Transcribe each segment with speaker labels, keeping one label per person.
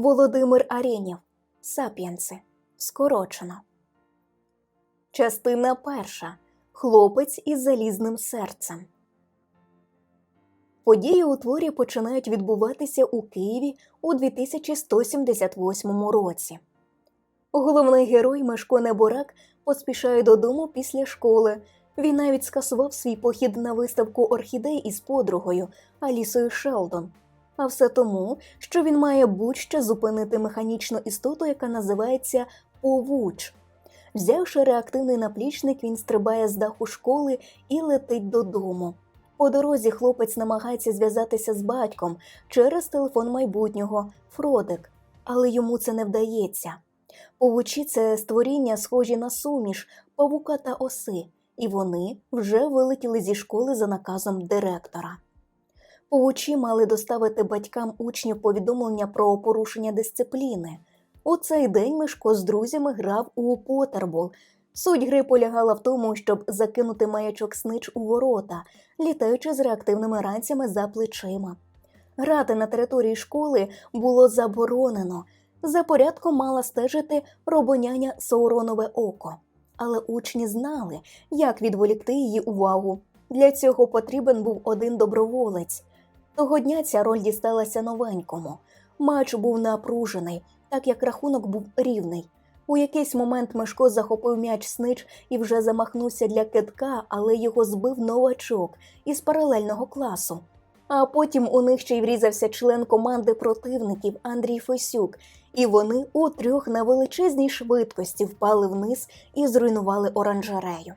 Speaker 1: Володимир Арєнєв. Сапіенси. Скорочено. Частина перша. Хлопець із залізним серцем. Події у творі починають відбуватися у Києві у 2178 році. Головний герой Мешко Неборак поспішає додому після школи. Він навіть скасував свій похід на виставку орхідей із подругою Алісою Шелдон. А все тому, що він має будь-що зупинити механічну істоту, яка називається повуч. Взявши реактивний наплічник, він стрибає з даху школи і летить додому. По дорозі хлопець намагається зв'язатися з батьком через телефон майбутнього Фродик, але йому це не вдається. Повучі це створіння, схожі на суміш, павука та оси, і вони вже вилетіли зі школи за наказом директора. Повучі мали доставити батькам учнів повідомлення про порушення дисципліни. У цей день Мишко з друзями грав у Потербол. Суть гри полягала в тому, щоб закинути маячок снич у ворота, літаючи з реактивними ранцями за плечима. Грати на території школи було заборонено. За порядком мала стежити робоняня Сауронове око. Але учні знали, як відволікти її увагу. Для цього потрібен був один доброволець. Того дня ця роль дісталася новенькому. Матч був напружений, так як рахунок був рівний. У якийсь момент Мишко захопив м'яч снич і вже замахнувся для китка, але його збив новачок із паралельного класу. А потім у них ще й врізався член команди противників Андрій Фесюк, і вони у трьох на величезній швидкості впали вниз і зруйнували оранжерею.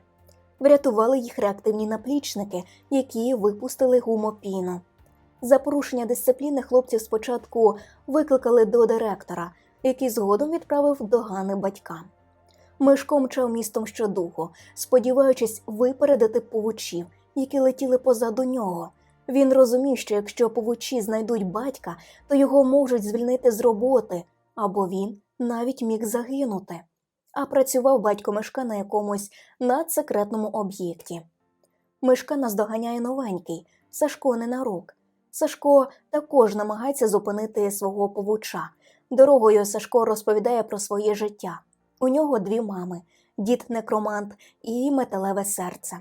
Speaker 1: Врятували їх реактивні наплічники, які випустили гумопіну. За порушення дисципліни хлопців спочатку викликали до директора, який згодом відправив догани батькам. Мишко мчав містом щодуху, сподіваючись випередити повучів, які летіли позаду нього. Він розумів, що якщо повучі знайдуть батька, то його можуть звільнити з роботи, або він навіть міг загинути. А працював батько Мишка на якомусь надсекретному об'єкті. Мишка наздоганяє новенький, Сашко Ненарук. Сашко також намагається зупинити свого повуча. Дорогою Сашко розповідає про своє життя. У нього дві мами дід некромант і металеве серце.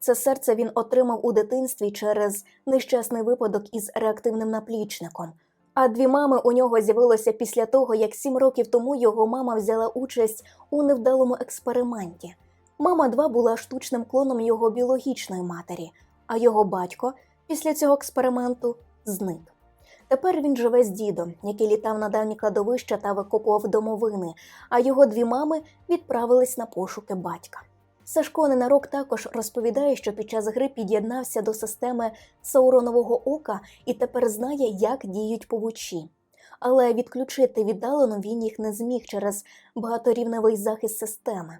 Speaker 1: Це серце він отримав у дитинстві через нещасний випадок із реактивним наплічником. А дві мами у нього з'явилося після того, як сім років тому його мама взяла участь у невдалому експерименті. Мама 2 була штучним клоном його біологічної матері, а його батько після цього експерименту зник. Тепер він живе з дідом, який літав на давні кладовища та викопував домовини, а його дві мами відправились на пошуки батька. Сашко Ненарок також розповідає, що під час гри під'єднався до системи Сауронового ока і тепер знає, як діють повучі. Але відключити віддалено він їх не зміг через багаторівневий захист системи.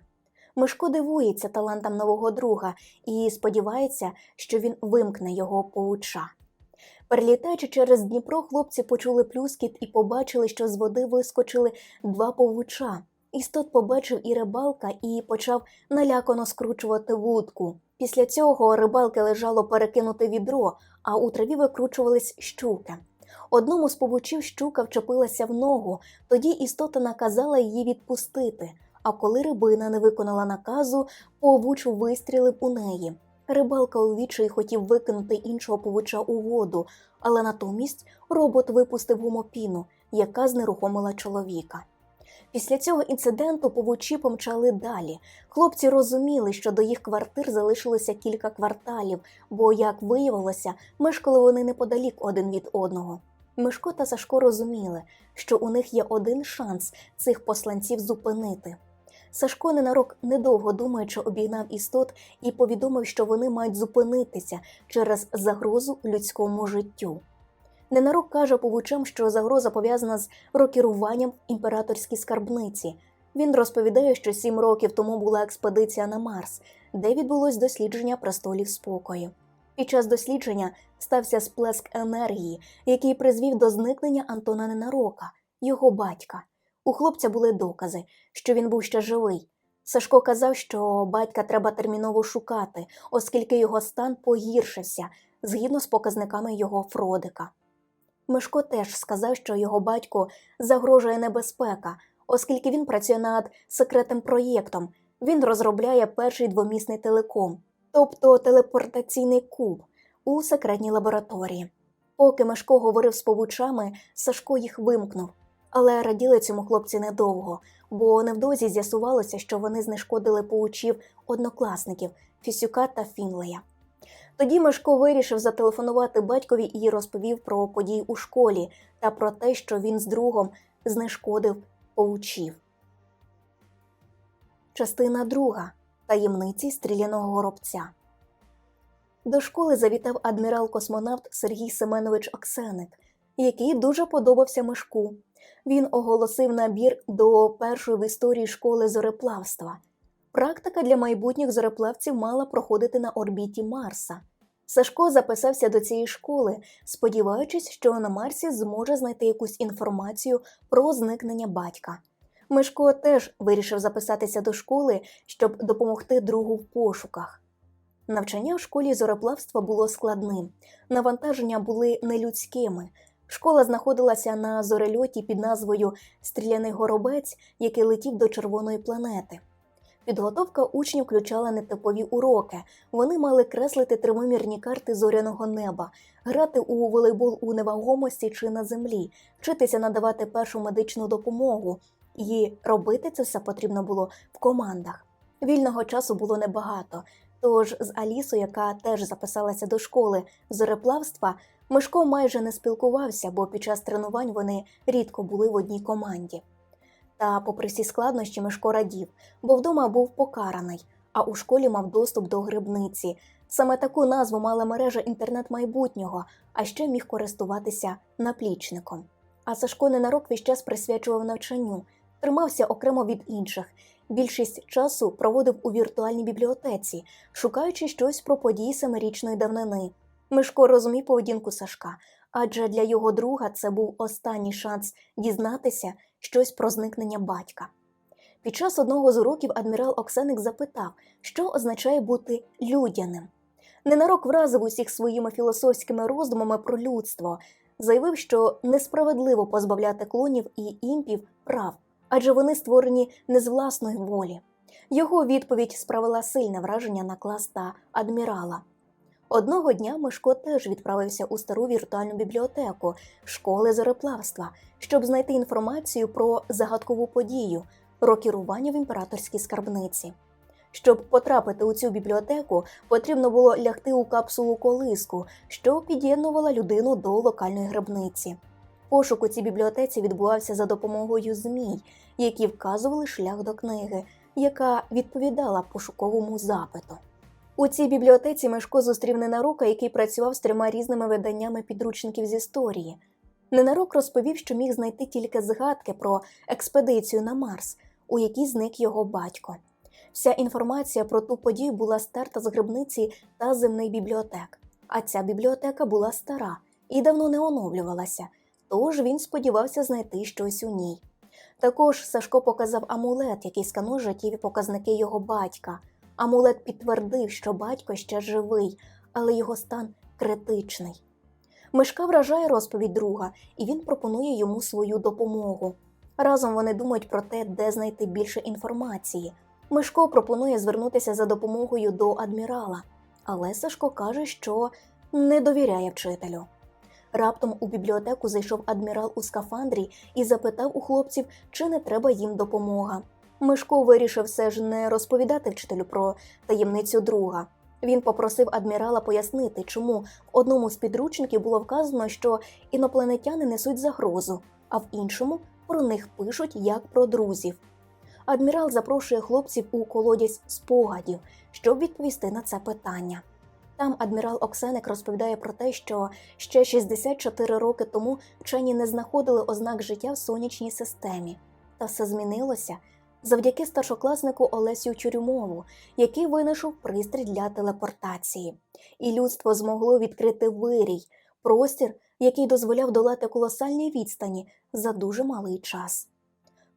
Speaker 1: Мишко дивується талантам нового друга і сподівається, що він вимкне його повуча. Перелітаючи через Дніпро, хлопці почули плюскіт і побачили, що з води вискочили два повуча. Істот побачив і рибалка і почав налякано скручувати вудку. Після цього рибалки лежало перекинуте відро, а у траві викручувались щуки. Одному з повучів щука вчепилася в ногу, тоді істота наказала її відпустити. А коли рибина не виконала наказу, повуч вистрілив у неї. Рибалка у відчаї хотів викинути іншого повуча у воду, але натомість робот випустив гумопіну, яка знерухомила чоловіка. Після цього інциденту повучі помчали далі. Хлопці розуміли, що до їх квартир залишилося кілька кварталів, бо, як виявилося, мешкали вони неподалік один від одного. Мишко та Сашко розуміли, що у них є один шанс цих посланців зупинити. Сашко ненарок, недовго думаючи, обігнав істот і повідомив, що вони мають зупинитися через загрозу людському життю. Ненарок каже повучам, що загроза пов'язана з рокіруванням імператорській скарбниці. Він розповідає, що сім років тому була експедиція на Марс, де відбулось дослідження престолів спокою. Під час дослідження стався сплеск енергії, який призвів до зникнення Антона Ненарока, його батька. У хлопця були докази, що він був ще живий. Сашко казав, що батька треба терміново шукати, оскільки його стан погіршився згідно з показниками його Фродика. Мишко теж сказав, що його батьку загрожує небезпека, оскільки він працює над секретним проєктом. Він розробляє перший двомісний телеком, тобто телепортаційний куб у секретній лабораторії. Поки Мишко говорив з повучами, Сашко їх вимкнув. Але раділи цьому хлопці недовго, бо невдовзі з'ясувалося, що вони знешкодили поучів однокласників Фісюка та Фінлея. Тоді Мишко вирішив зателефонувати батькові і розповів про події у школі та про те, що він з другом знешкодив поучів. Частина друга таємниці стріляного горобця. До школи завітав адмірал-космонавт Сергій Семенович Оксеник, який дуже подобався Мишку. Він оголосив набір до першої в історії школи зореплавства. Практика для майбутніх зореплавців мала проходити на орбіті Марса. Сашко записався до цієї школи, сподіваючись, що на Марсі зможе знайти якусь інформацію про зникнення батька. Мишко теж вирішив записатися до школи, щоб допомогти другу в пошуках. Навчання в школі зореплавства було складним, навантаження були нелюдськими. Школа знаходилася на зорельоті під назвою Стріляний горобець, який летів до червоної планети. Підготовка учнів включала нетипові уроки. Вони мали креслити тривимірні карти зоряного неба, грати у волейбол у невагомості чи на землі, вчитися надавати першу медичну допомогу. І робити це все потрібно було в командах. Вільного часу було небагато. Тож з Алісою, яка теж записалася до школи зореплавства, Мишко майже не спілкувався, бо під час тренувань вони рідко були в одній команді. Та, попри всі складнощі, Мишко радів, бо вдома був покараний, а у школі мав доступ до грибниці. Саме таку назву мала мережа інтернет майбутнього, а ще міг користуватися наплічником. А Сашко ненарок весь час присвячував навчанню, тримався окремо від інших. Більшість часу проводив у віртуальній бібліотеці, шукаючи щось про події семирічної давнини. Мишко розумів поведінку Сашка, адже для його друга це був останній шанс дізнатися щось про зникнення батька. Під час одного з уроків адмірал Оксеник запитав, що означає бути людяним. Ненарок вразив усіх своїми філософськими роздумами про людство, заявив, що несправедливо позбавляти клонів і імпів прав, адже вони створені не з власної волі. Його відповідь справила сильне враження на клас та адмірала. Одного дня Мишко теж відправився у стару віртуальну бібліотеку школи зореплавства, щоб знайти інформацію про загадкову подію рокірування в імператорській скарбниці. Щоб потрапити у цю бібліотеку, потрібно було лягти у капсулу колиску, що під'єднувала людину до локальної гробниці. Пошук у цій бібліотеці відбувався за допомогою змій, які вказували шлях до книги, яка відповідала пошуковому запиту. У цій бібліотеці Мешко зустрів Ненарока, який працював з трьома різними виданнями підручників з історії. Ненарок розповів, що міг знайти тільки згадки про експедицію на Марс, у якій зник його батько. Вся інформація про ту подію була стерта з грибниці та земних бібліотек. А ця бібліотека була стара і давно не оновлювалася, тож він сподівався знайти щось у ній. Також Сашко показав амулет, який сканує життєві показники його батька. Амулет підтвердив, що батько ще живий, але його стан критичний. Мишка вражає розповідь друга, і він пропонує йому свою допомогу. Разом вони думають про те, де знайти більше інформації. Мишко пропонує звернутися за допомогою до адмірала, але Сашко каже, що не довіряє вчителю. Раптом у бібліотеку зайшов адмірал у скафандрі і запитав у хлопців, чи не треба їм допомога. Мишко вирішив все ж не розповідати вчителю про таємницю друга. Він попросив адмірала пояснити, чому в одному з підручників було вказано, що інопланетяни несуть загрозу, а в іншому про них пишуть як про друзів. Адмірал запрошує хлопців у колодязь спогадів, щоб відповісти на це питання. Там адмірал Оксеник розповідає про те, що ще 64 роки тому вчені не знаходили ознак життя в сонячній системі, та все змінилося завдяки старшокласнику Олесю Чурюмову, який винайшов пристрій для телепортації, і людство змогло відкрити вирій, простір, який дозволяв долати колосальні відстані за дуже малий час.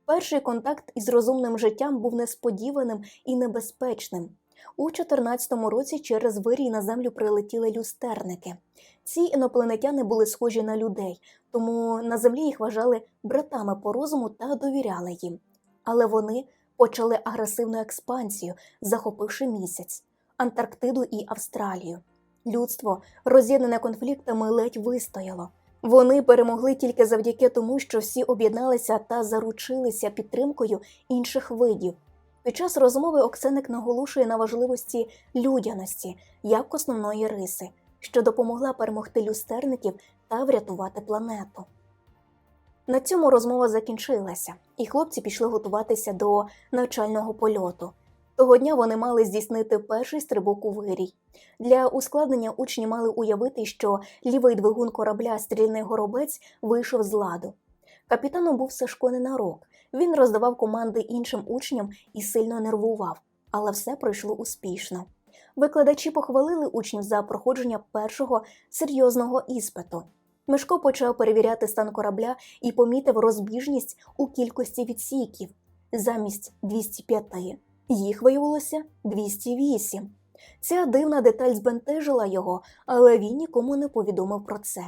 Speaker 1: Перший контакт із розумним життям був несподіваним і небезпечним. У 14-му році через вирій на землю прилетіли люстерники. Ці інопланетяни були схожі на людей, тому на землі їх вважали братами по розуму та довіряли їм. Але вони почали агресивну експансію, захопивши місяць, Антарктиду і Австралію. Людство, роз'єднане конфліктами, ледь вистояло. Вони перемогли тільки завдяки тому, що всі об'єдналися та заручилися підтримкою інших видів. Під час розмови Оксеник наголошує на важливості людяності як основної риси, що допомогла перемогти люстерників та врятувати планету. На цьому розмова закінчилася, і хлопці пішли готуватися до навчального польоту. Того дня вони мали здійснити перший стрибок у вирій. Для ускладнення учні мали уявити, що лівий двигун корабля стрільний горобець вийшов з ладу. Капітаном був Сашко Ненарок. Він роздавав команди іншим учням і сильно нервував, але все пройшло успішно. Викладачі похвалили учнів за проходження першого серйозного іспиту. Мишко почав перевіряти стан корабля і помітив розбіжність у кількості відсіків. Замість 205 їх виявилося 208. Ця дивна деталь збентежила його, але він нікому не повідомив про це.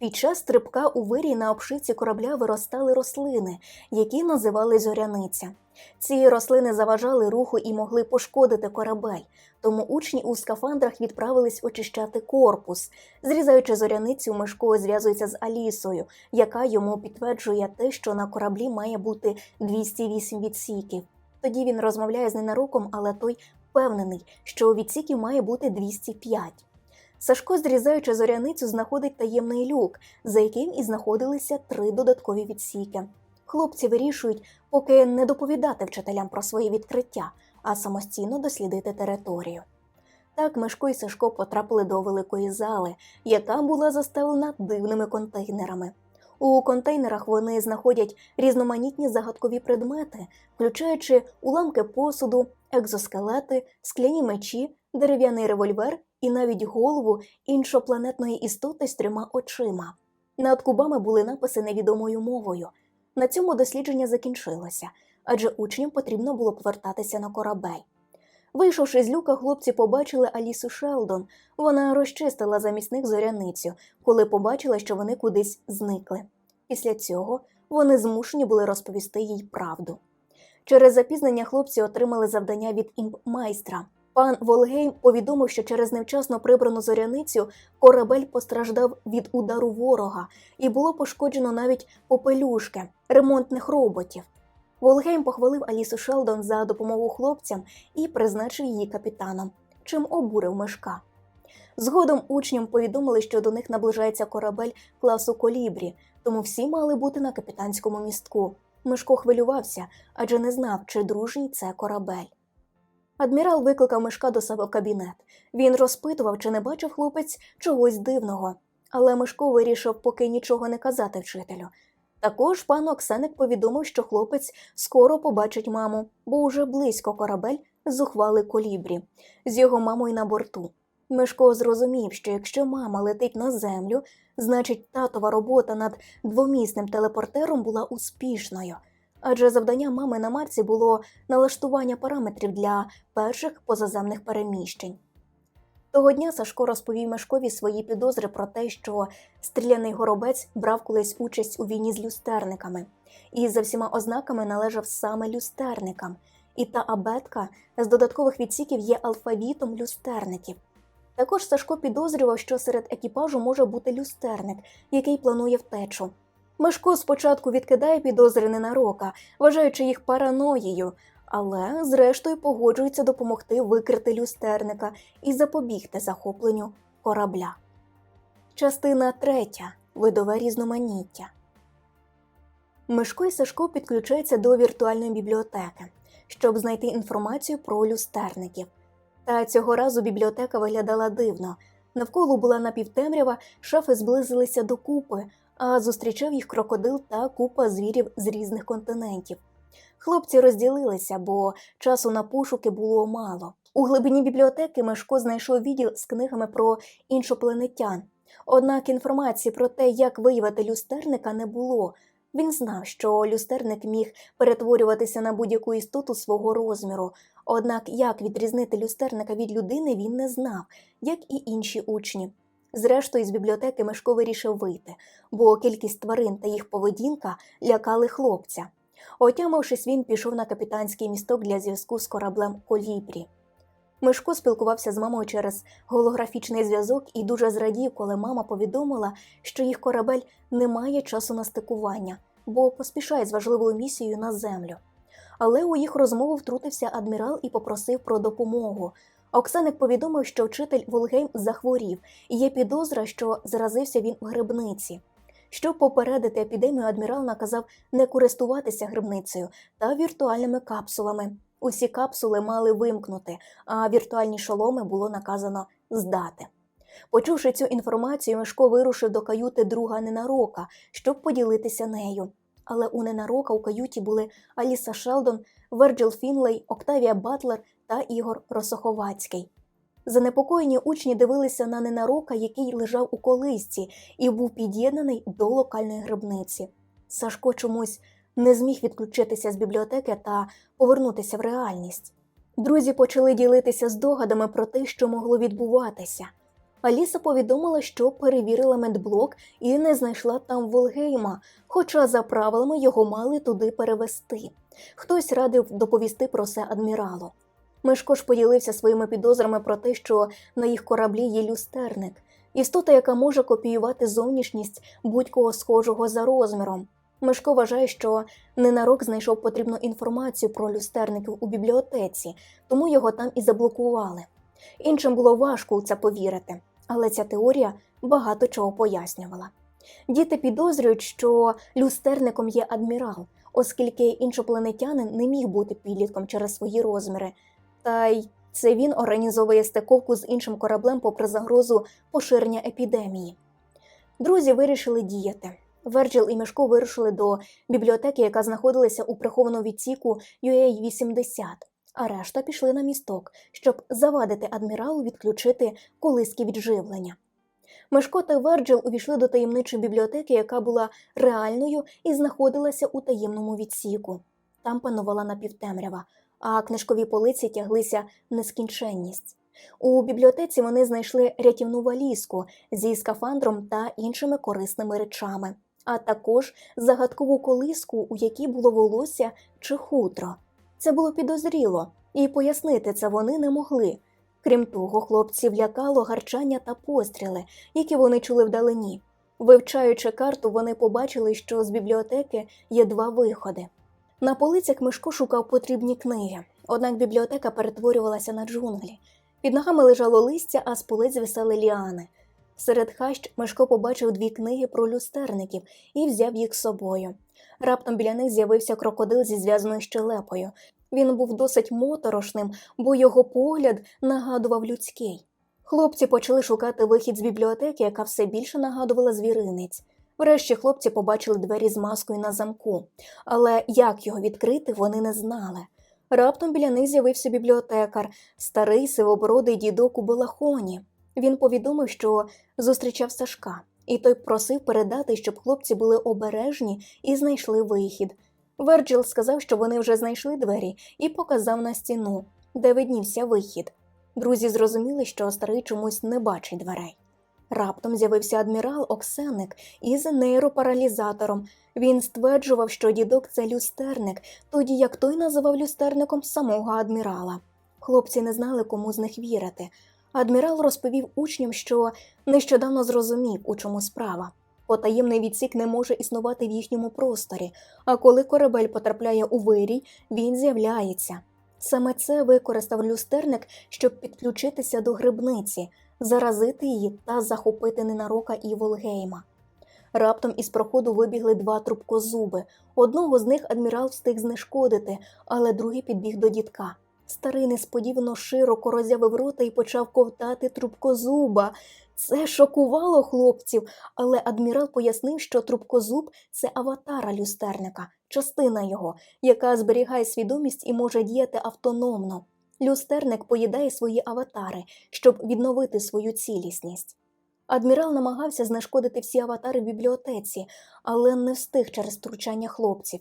Speaker 1: Під час стрибка у вирій на обшивці корабля виростали рослини, які називали зоряниця. Ці рослини заважали руху і могли пошкодити корабель, тому учні у скафандрах відправились очищати корпус. Зрізаючи зоряницю, Мишко зв'язується з Алісою, яка йому підтверджує те, що на кораблі має бути 208 відсіків. Тоді він розмовляє з ненароком, але той впевнений, що у відсіків має бути 205. Сашко, зрізаючи зоряницю, знаходить таємний люк, за яким і знаходилися три додаткові відсіки. Хлопці вирішують поки не доповідати вчителям про свої відкриття, а самостійно дослідити територію. Так Мишко і Сашко потрапили до великої зали, яка була застелена дивними контейнерами. У контейнерах вони знаходять різноманітні загадкові предмети, включаючи уламки посуду, екзоскелети, скляні мечі, дерев'яний револьвер і навіть голову іншопланетної істоти з трьома очима. Над кубами були написи невідомою мовою. На цьому дослідження закінчилося, адже учням потрібно було повертатися на корабель. Вийшовши з люка, хлопці побачили Алісу Шелдон. Вона розчистила замість них зоряницю, коли побачила, що вони кудись зникли. Після цього вони змушені були розповісти їй правду. Через запізнення хлопці отримали завдання від імпмайстра. Пан Волгейм повідомив, що через невчасно прибрану зоряницю корабель постраждав від удару ворога і було пошкоджено навіть попелюшки ремонтних роботів. Волгейм похвалив Алісу Шелдон за допомогу хлопцям і призначив її капітаном, чим обурив мешка. Згодом учням повідомили, що до них наближається корабель класу колібрі, тому всі мали бути на капітанському містку. Мишко хвилювався, адже не знав, чи дружній це корабель. Адмірал викликав Мишка до себе в кабінет. Він розпитував, чи не бачив хлопець чогось дивного, але Мишко вирішив поки нічого не казати вчителю. Також пан Оксеник повідомив, що хлопець скоро побачить маму, бо уже близько корабель зухвали колібрі з його мамою на борту. Мишко зрозумів, що якщо мама летить на землю, значить татова робота над двомісним телепортером була успішною. Адже завдання мами на Марсі було налаштування параметрів для перших позаземних переміщень. Того дня Сашко розповів Мешкові свої підозри про те, що стріляний горобець брав колись участь у війні з люстерниками, і за всіма ознаками належав саме люстерникам. І та абетка з додаткових відсіків є алфавітом люстерників. Також Сашко підозрював, що серед екіпажу може бути люстерник, який планує втечу. Мишко спочатку відкидає підозри ненарока, вважаючи їх параноєю, але зрештою погоджується допомогти викрити люстерника і запобігти захопленню корабля. Частина третя. Видове різноманіття. Мишко і Сашко підключаються до віртуальної бібліотеки, щоб знайти інформацію про люстерників. Та цього разу бібліотека виглядала дивно. Навколо була напівтемрява, шафи зблизилися докупи, а зустрічав їх крокодил та купа звірів з різних континентів. Хлопці розділилися, бо часу на пошуки було мало. У глибині бібліотеки Мешко знайшов відділ з книгами про іншопланетян. Однак інформації про те, як виявити люстерника, не було. Він знав, що люстерник міг перетворюватися на будь-яку істоту свого розміру, однак як відрізнити люстерника від людини він не знав, як і інші учні. Зрештою, з бібліотеки Мешко вирішив вийти, бо кількість тварин та їх поведінка лякали хлопця. Отямившись, він пішов на капітанський місток для зв'язку з кораблем Колібрі. Мишко спілкувався з мамою через голографічний зв'язок і дуже зрадів, коли мама повідомила, що їх корабель не має часу на стикування, бо поспішає з важливою місією на землю. Але у їх розмову втрутився адмірал і попросив про допомогу. Оксаник повідомив, що вчитель Волгейм захворів, і є підозра, що заразився він в грибниці. Щоб попередити епідемію, адмірал наказав не користуватися грибницею та віртуальними капсулами. Усі капсули мали вимкнути, а віртуальні шоломи було наказано здати. Почувши цю інформацію, Мишко вирушив до каюти друга Ненарока, щоб поділитися нею. Але у Ненарока у каюті були Аліса Шелдон, Верджил Фінлей, Октавія Батлер та Ігор Росоховацький. Занепокоєні учні дивилися на Ненарока, який лежав у колисці і був під'єднаний до локальної грибниці. Сашко чомусь не зміг відключитися з бібліотеки та повернутися в реальність. Друзі почали ділитися здогадами про те, що могло відбуватися. Аліса повідомила, що перевірила медблок і не знайшла там Волгейма, хоча за правилами його мали туди перевести. Хтось радив доповісти про це адміралу. Мишко ж поділився своїми підозрами про те, що на їх кораблі є люстерник, істота, яка може копіювати зовнішність будь-кого схожого за розміром. Мишко вважає, що ненарок знайшов потрібну інформацію про люстерників у бібліотеці, тому його там і заблокували. Іншим було важко у це повірити, але ця теорія багато чого пояснювала. Діти підозрюють, що люстерником є адмірал, оскільки іншопланетянин не міг бути підлітком через свої розміри, та й це він організовує стиковку з іншим кораблем попри загрозу поширення епідемії. Друзі вирішили діяти. Верджил і Мішко вирушили до бібліотеки, яка знаходилася у прихованому відсіку UA-80, а решта пішли на місток, щоб завадити адміралу відключити колиски від живлення. Мешко та Верджил увійшли до таємничої бібліотеки, яка була реальною і знаходилася у таємному відсіку. Там панувала напівтемрява, а книжкові полиці тяглися в нескінченність. У бібліотеці вони знайшли рятівну валізку зі скафандром та іншими корисними речами, а також загадкову колиску, у якій було волосся чи хутро. Це було підозріло, і пояснити це вони не могли. Крім того, хлопців лякало гарчання та постріли, які вони чули вдалині. Вивчаючи карту, вони побачили, що з бібліотеки є два виходи. На полицях Мишко шукав потрібні книги, однак бібліотека перетворювалася на джунглі. Під ногами лежало листя, а з полиць звисали ліани. Серед хащ Мишко побачив дві книги про люстерників і взяв їх з собою. Раптом біля них з'явився крокодил зі зв'язаною щелепою. Він був досить моторошним, бо його погляд нагадував людський. Хлопці почали шукати вихід з бібліотеки, яка все більше нагадувала звіринець. Врешті хлопці побачили двері з маскою на замку, але як його відкрити, вони не знали. Раптом біля них з'явився бібліотекар, старий сивобородий дідок у балахоні. Він повідомив, що зустрічав Сашка, і той просив передати, щоб хлопці були обережні і знайшли вихід. Верджил сказав, що вони вже знайшли двері, і показав на стіну, де виднівся вихід. Друзі зрозуміли, що старий чомусь не бачить дверей. Раптом з'явився адмірал Оксеник із нейропаралізатором. Він стверджував, що дідок це люстерник, тоді як той називав люстерником самого адмірала. Хлопці не знали, кому з них вірити. Адмірал розповів учням, що нещодавно зрозумів, у чому справа. Потаємний відсік не може існувати в їхньому просторі, а коли корабель потрапляє у вирій, він з'являється. Саме це використав люстерник, щоб підключитися до грибниці, заразити її та захопити ненарока і Волгейма. Раптом із проходу вибігли два трубкозуби. Одного з них адмірал встиг знешкодити, але другий підбіг до дідка. Старий несподівано широко роззявив рота і почав ковтати трубкозуба. Це шокувало хлопців, але адмірал пояснив, що трубкозуб це аватара люстерника, частина його, яка зберігає свідомість і може діяти автономно. Люстерник поїдає свої аватари, щоб відновити свою цілісність. Адмірал намагався знешкодити всі аватари в бібліотеці, але не встиг через втручання хлопців.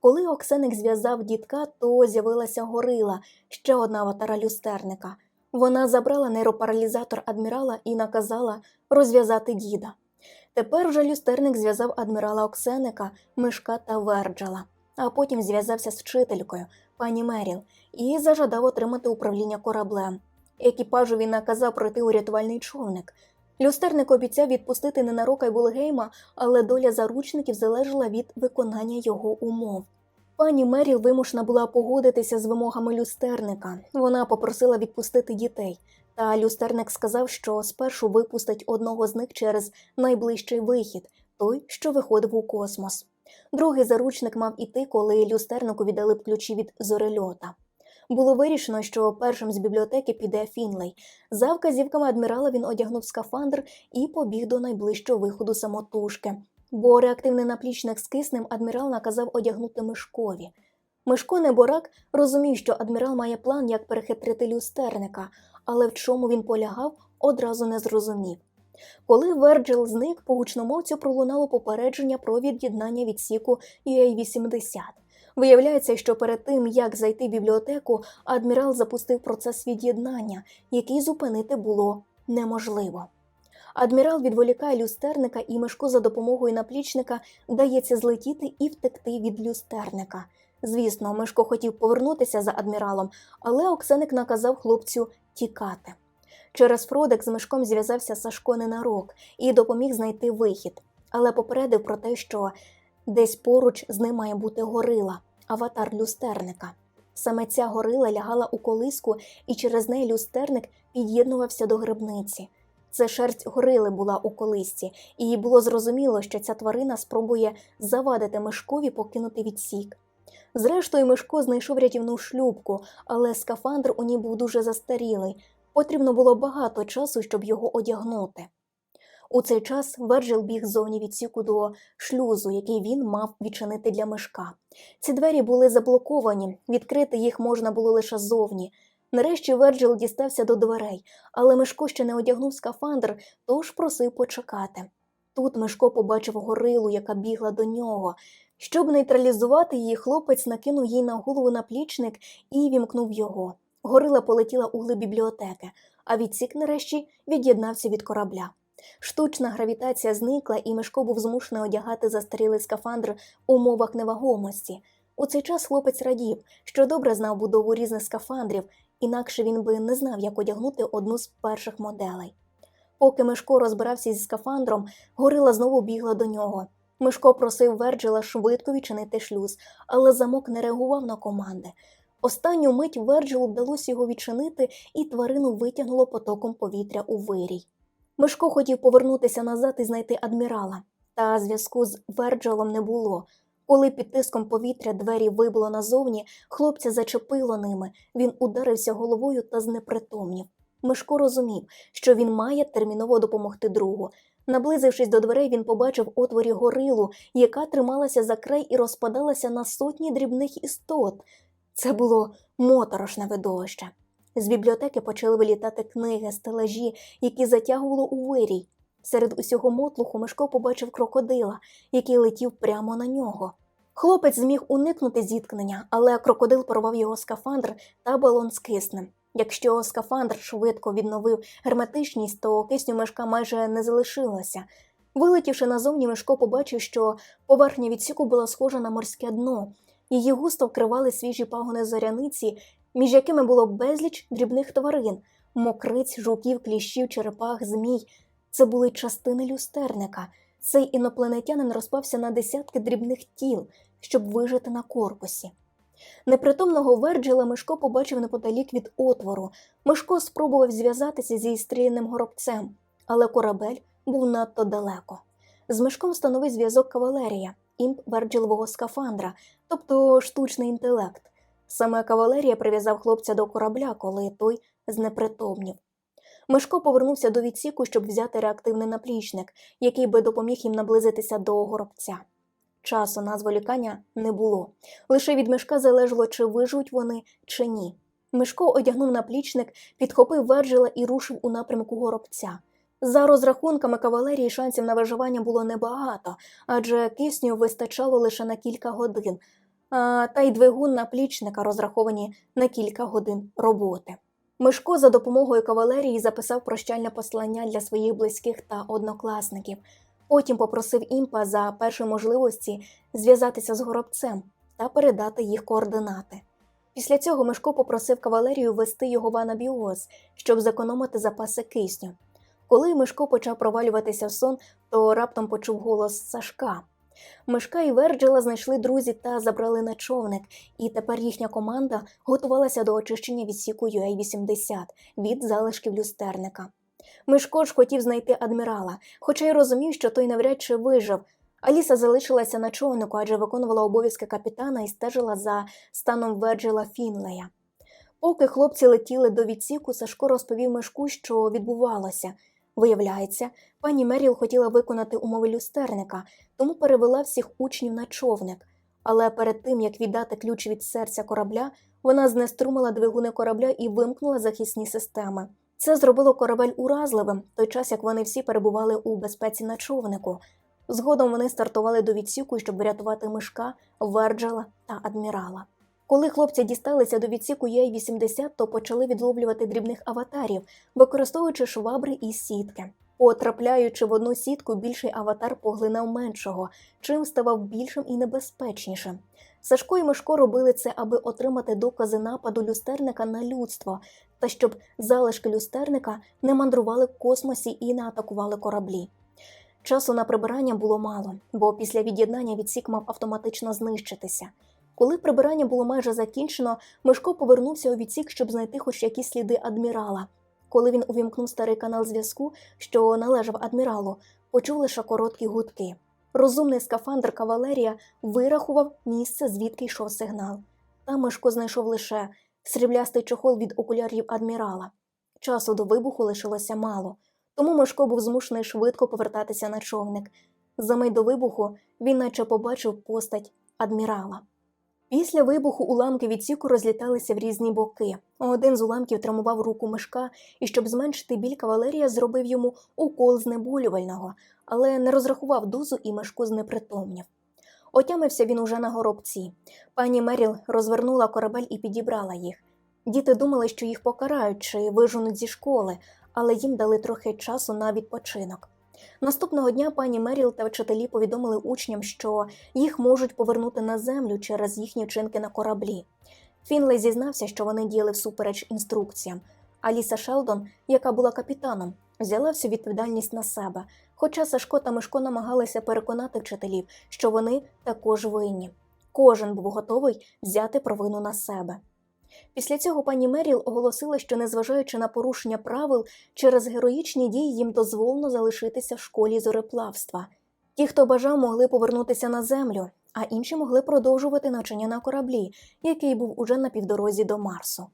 Speaker 1: Коли Оксеник зв'язав дітка, то з'явилася горила, ще одна аватара люстерника. Вона забрала нейропаралізатор адмірала і наказала розв'язати діда. Тепер вже люстерник зв'язав адмірала Оксеника, Мишка та Верджала, а потім зв'язався з вчителькою, пані Меріл, і зажадав отримати управління кораблем. Екіпажу він наказав пройти у рятувальний човник. Люстерник обіцяв відпустити Ненарока й Булгейма, але доля заручників залежала від виконання його умов. Пані Меріл вимушена була погодитися з вимогами люстерника. Вона попросила відпустити дітей. Та люстерник сказав, що спершу випустить одного з них через найближчий вихід, той, що виходив у космос. Другий заручник мав іти, коли люстернику віддали б ключі від зорельота. Було вирішено, що першим з бібліотеки піде Фінлей. За вказівками адмірала він одягнув скафандр і побіг до найближчого виходу самотужки. Бо реактивний наплічник з киснем адмірал наказав одягнути Мишкові. Мишко Неборак розумів, що адмірал має план, як перехитрити люстерника, але в чому він полягав, одразу не зрозумів. Коли Верджил зник, по гучномовцю пролунало попередження про від'єднання відсіку UA-80. Виявляється, що перед тим, як зайти в бібліотеку, адмірал запустив процес від'єднання, який зупинити було неможливо. Адмірал відволікає люстерника, і Мишко за допомогою наплічника дається злетіти і втекти від люстерника. Звісно, Мишко хотів повернутися за адміралом, але Оксеник наказав хлопцю тікати. Через Фродек з Мишком зв'язався Сашко Ненарок і допоміг знайти вихід, але попередив про те, що десь поруч з ним має бути горила, аватар люстерника. Саме ця горила лягала у колиску, і через неї люстерник під'єднувався до грибниці. Це шерсть горили була у колисці, і було зрозуміло, що ця тварина спробує завадити Мишкові покинути відсік. Зрештою, Мишко знайшов рятівну шлюбку, але скафандр у ній був дуже застарілий. Потрібно було багато часу, щоб його одягнути. У цей час Верджил біг ззовні відсіку до шлюзу, який він мав відчинити для мишка. Ці двері були заблоковані, відкрити їх можна було лише ззовні. Нарешті Верджил дістався до дверей, але Мишко ще не одягнув скафандр, тож просив почекати. Тут Мишко побачив горилу, яка бігла до нього. Щоб нейтралізувати її, хлопець накинув їй на голову наплічник і вімкнув його. Горила полетіла у глиб бібліотеки, а відсік нарешті від'єднався від корабля. Штучна гравітація зникла, і Мишко був змушений одягати застарілий скафандр у умовах невагомості. У цей час хлопець радів, що добре знав будову різних скафандрів, інакше він би не знав, як одягнути одну з перших моделей. Поки Мишко розбирався зі скафандром, горила знову бігла до нього. Мишко просив Верджила швидко відчинити шлюз, але замок не реагував на команди. Останню мить Верджилу вдалося його відчинити, і тварину витягнуло потоком повітря у вирій. Мишко хотів повернутися назад і знайти адмірала, та зв'язку з Верджилом не було. Коли під тиском повітря двері вибило назовні, хлопця зачепило ними, він ударився головою та знепритомнів. Мишко розумів, що він має терміново допомогти другу. Наблизившись до дверей, він побачив отворі горилу, яка трималася за край і розпадалася на сотні дрібних істот. Це було моторошне видовище. З бібліотеки почали вилітати книги, стелажі, які затягувало у вирій. Серед усього мотлуху Мишко побачив крокодила, який летів прямо на нього. Хлопець зміг уникнути зіткнення, але крокодил порвав його скафандр та балон з киснем. Якщо скафандр швидко відновив герметичність, то кисню мешка майже не залишилося. Вилетівши назовні, Мишко побачив, що поверхня відсіку була схожа на морське дно. Її густо вкривали свіжі пагони зоряниці, між якими було безліч дрібних тварин мокриць, жуків, кліщів, черепах, змій. Це були частини люстерника. Цей інопланетянин розпався на десятки дрібних тіл, щоб вижити на корпусі. Непритомного Верджила Мишко побачив неподалік від отвору. Мишко спробував зв'язатися зі стріляним горобцем, але корабель був надто далеко. З Мишком становив зв'язок кавалерія, імп Верджилового скафандра, тобто штучний інтелект. Саме кавалерія прив'язав хлопця до корабля, коли той знепритомнів. Мишко повернувся до відсіку, щоб взяти реактивний наплічник, який би допоміг їм наблизитися до горобця. Часу на зволікання не було. Лише від мишка залежало, чи виживуть вони, чи ні. Мишко одягнув наплічник, підхопив верджила і рушив у напрямку горобця. За розрахунками кавалерії шансів на виживання було небагато, адже кисню вистачало лише на кілька годин, а та й двигун наплічника розраховані на кілька годин роботи. Мишко за допомогою кавалерії записав прощальне послання для своїх близьких та однокласників. Потім попросив імпа за першої можливості зв'язатися з горобцем та передати їх координати. Після цього Мишко попросив кавалерію вести його в анабіоз, щоб зекономити запаси кисню. Коли Мишко почав провалюватися в сон, то раптом почув голос Сашка. Мишка і Верджила знайшли друзі та забрали на човник, і тепер їхня команда готувалася до очищення відсіку UA-80 від залишків люстерника. Мишко ж хотів знайти адмірала, хоча й розумів, що той навряд чи вижив. Аліса залишилася на човнику, адже виконувала обов'язки капітана і стежила за станом Верджила Фінлея. Поки хлопці летіли до відсіку, Сашко розповів Мишку, що відбувалося. Виявляється, пані Меріл хотіла виконати умови люстерника, тому перевела всіх учнів на човник. Але перед тим, як віддати ключ від серця корабля, вона знеструмила двигуни корабля і вимкнула захисні системи. Це зробило корабель уразливим, той час як вони всі перебували у безпеці на човнику. Згодом вони стартували до відсіку, щоб врятувати мишка, Верджела та адмірала. Коли хлопці дісталися до відсіку Єй-80, то почали відловлювати дрібних аватарів, використовуючи швабри і сітки. Потрапляючи в одну сітку, більший аватар поглинав меншого, чим ставав більшим і небезпечнішим. Сашко і Мишко робили це, аби отримати докази нападу люстерника на людство, та щоб залишки люстерника не мандрували в космосі і не атакували кораблі. Часу на прибирання було мало, бо після від'єднання відсік мав автоматично знищитися. Коли прибирання було майже закінчено, Мишко повернувся у відсік, щоб знайти хоч якісь сліди адмірала. Коли він увімкнув старий канал зв'язку, що належав адміралу, почув лише короткі гудки. Розумний скафандр кавалерія вирахував місце, звідки йшов сигнал. Там Мишко знайшов лише сріблястий чохол від окулярів адмірала. Часу до вибуху лишилося мало, тому Мишко був змушений швидко повертатися на човник. За мить до вибуху він наче побачив постать адмірала. Після вибуху уламки відсіку розліталися в різні боки. Один з уламків травмував руку мишка, і щоб зменшити біль кавалерія, зробив йому укол знеболювального, але не розрахував дозу і мишку знепритомнів. Отямився він уже на горобці. Пані Меріл розвернула корабель і підібрала їх. Діти думали, що їх покарають чи виженуть зі школи, але їм дали трохи часу на відпочинок. Наступного дня пані Меріл та вчителі повідомили учням, що їх можуть повернути на землю через їхні вчинки на кораблі. Фінлей зізнався, що вони діяли всупереч інструкціям. Аліса Шелдон, яка була капітаном, взяла всю відповідальність на себе. Хоча Сашко та Мишко намагалися переконати вчителів, що вони також винні. Кожен був готовий взяти провину на себе. Після цього пані Меріл оголосила, що, незважаючи на порушення правил, через героїчні дії їм дозволено залишитися в школі зореплавства. Ті, хто бажав, могли повернутися на землю, а інші могли продовжувати навчання на кораблі, який був уже на півдорозі до Марсу.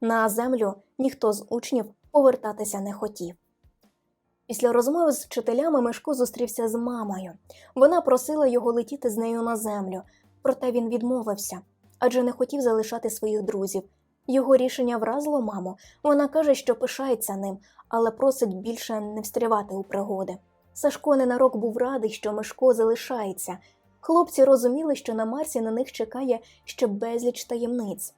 Speaker 1: На землю ніхто з учнів повертатися не хотів. Після розмови з вчителями Мишко зустрівся з мамою. Вона просила його летіти з нею на землю, проте він відмовився адже не хотів залишати своїх друзів. Його рішення вразило маму. Вона каже, що пишається ним, але просить більше не встрявати у пригоди. Сашко ненарок був радий, що Мишко залишається. Хлопці розуміли, що на Марсі на них чекає ще безліч таємниць.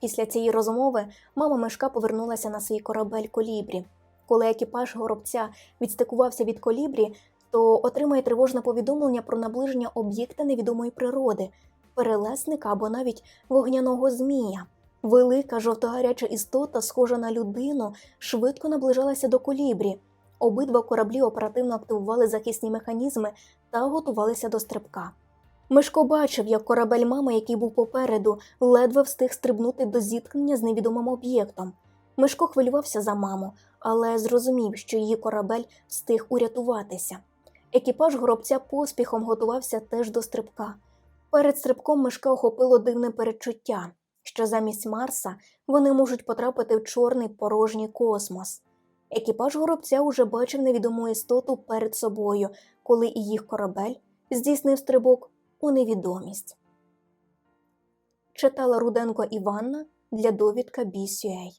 Speaker 1: Після цієї розмови мама Мишка повернулася на свій корабель колібрі. Коли екіпаж горобця відстикувався від колібрі, то отримає тривожне повідомлення про наближення об'єкта невідомої природи, перелесника або навіть вогняного змія. Велика жовтогаряча істота, схожа на людину, швидко наближалася до колібрі. Обидва кораблі оперативно активували захисні механізми та готувалися до стрибка. Мишко бачив, як корабель мами, який був попереду, ледве встиг стрибнути до зіткнення з невідомим об'єктом. Мишко хвилювався за маму, але зрозумів, що її корабель встиг урятуватися. Екіпаж горобця поспіхом готувався теж до стрибка. Перед стрибком Мишка охопило дивне передчуття, що замість Марса вони можуть потрапити в чорний порожній космос. Екіпаж горобця уже бачив невідому істоту перед собою, коли і їх корабель здійснив стрибок у невідомість. Читала Руденко Іванна для довідка BCA.